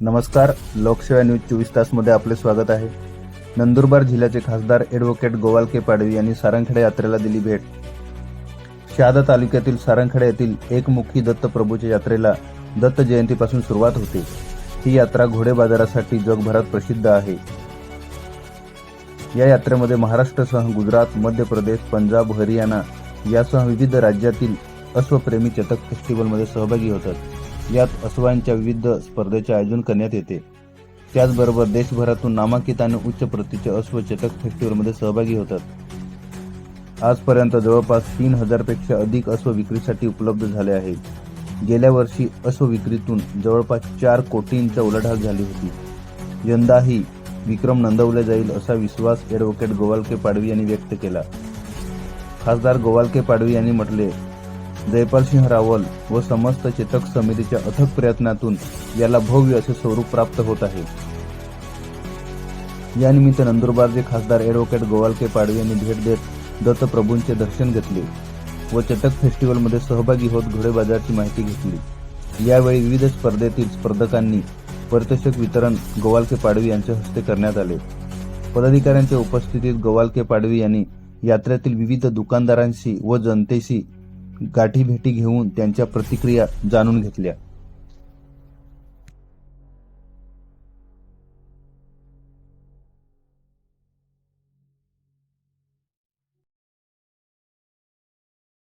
नमस्कार लोकसेवा न्यूज चोवीस तासमध्ये आपले स्वागत आहे. नंदुरबार जिल्ह्याचे खासदार ॲडव्होकेट गोवालके पाडवी यांनी सारंगखेडा यात्रेला दिली भेट. शहादा तालुक्यातील सारंगखेडा येथील एकमुखी दत्त प्रभूच्या यात्रेला दत्त जयंतीपासून सुरुवात होते. ही यात्रा घोडे बाजारासाठी जगभरात प्रसिद्ध आहे. या यात्रेमध्ये महाराष्ट्रसह गुजरात मध्य प्रदेश पंजाब हरियाणा यासह विविध राज्यातील अश्वप्रेमी चतक फेस्टिवलमध्ये सहभागी होतात. यात अश्वांच्या विविध स्पर्धेचे आयोजन करण्यात येते. त्याचबरोबर देशभरातून नामांकित आणि उच्च प्रतीचे अश्व चतक फेस्टिवलमध्ये सहभागी होतात. आजपर्यंत जवळपास तीन हजारपेक्षा अधिक अश्व विक्रीसाठी उपलब्ध झाले आहे. गेल्या वर्षी अश्व विक्रीतून जवळपास चार कोटींचा उलाढाल झाली होती. यंदाही विक्रम नोंदवला जाईल असा विश्वास ॲडव्होकेट गोवालके पाडवी यांनी व्यक्त केला. खासदार गोवालके पाडवी यांनी म्हटले जयपालसिंह रावल व समस्त चेतक समितीच्या अथक प्रयत्नातून याला भव्य असे स्वरूप प्राप्त होत आहे. यानिमित्त नंदुरबारचे खासदार ॲडव्होकेट गोवालके पाडवी यांनी भेट देत दत्तप्रभूंचे दर्शन घेतले व चटक फेस्टिवलमध्ये सहभागी होत घोडे बाजारची माहिती घेतली. यावेळी विविध स्पर्धेतील स्पर्धकांनी पारितोषिक वितरण गोवालके पाडवी यांच्या हस्ते करण्यात आले. पदाधिकाऱ्यांच्या उपस्थितीत गोवालके पाडवी यांनी यात्रेतील विविध दुकानदारांशी व जनतेशी गाठीभेटी घेऊन त्यांच्या प्रतिक्रिया जाणून घेतल्या.